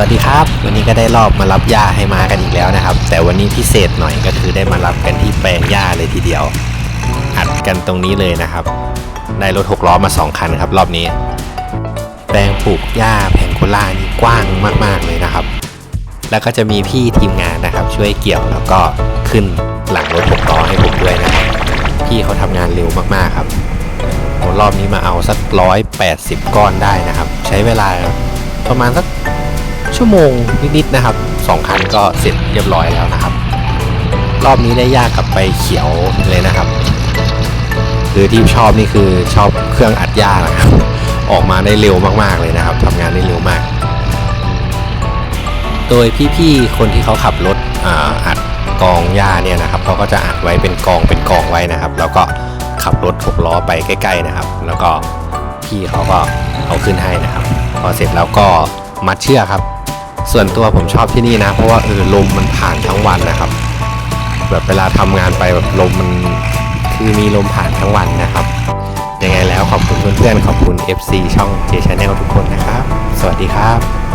วัสดีครับ วันนี้ก็ได้รอบมารับหญ้าให้มากันอีกแล้วนะครับ แต่วันนี้พิเศษหน่อยก็คือได้มารับกันที่แปลงหญ้าเลยทีเดียว อัดกันตรงนี้เลยนะครับ ได้รถหกล้อมาสองคันครับ รอบนี้ แปลงปลูกหญ้าแพงโกล่านี่กว้างมากๆเลยนะครับ แล้วก็จะมีพี่ทีมงานนะครับ ช่วยเกี่ยวแล้วก็ขึ้นหลังรถหกล้อให้ผมด้วยนะครับพี่เขาทำงานเร็วมากๆครับรอบนี้มาเอาสักร้อยแปดสิบก้อนได้นะครับ ใช้เวลาประมาณสัก ชั่วโมงนิดๆนะครับสองคันก็เสร็จเรียบร้อยแล้วนะครับ รอบนี้ได้ยากกับไปเขียวเลยนะครับคือที่ชอบนี่คือชอบเครื่องอัดหญ้านะครับออกมาได้เร็วมากๆเลยนะครับทำงานได้เร็วมาก โดยพี่ๆคนที่เขาขับรถอ,อัดกองหญ้าเนี่ยนะครับเขาก็จะอัดไว้เป็นกองเป็นกองไว้นะครับ แล้วก็ขับรถหกล้อไปใกล้ ๆนะครับ แล้วก็พี่เขาก็เอาขึ้นให้นะครับ พอเสร็จแล้วก็ มัดเชือกครับ ส่วนตัวผมชอบที่นี่นะ เพราะว่าเออลมมันผ่านทั้งวันนะครับ แบบเวลาทำงานไปแบบลมมันคือมีลมผ่านทั้งวันนะครับ ยังไงแล้วขอบคุณเพื่อนๆขอบคุณ FC ช่อง J Channel ทุกคนนะครับ สวัสดีครับ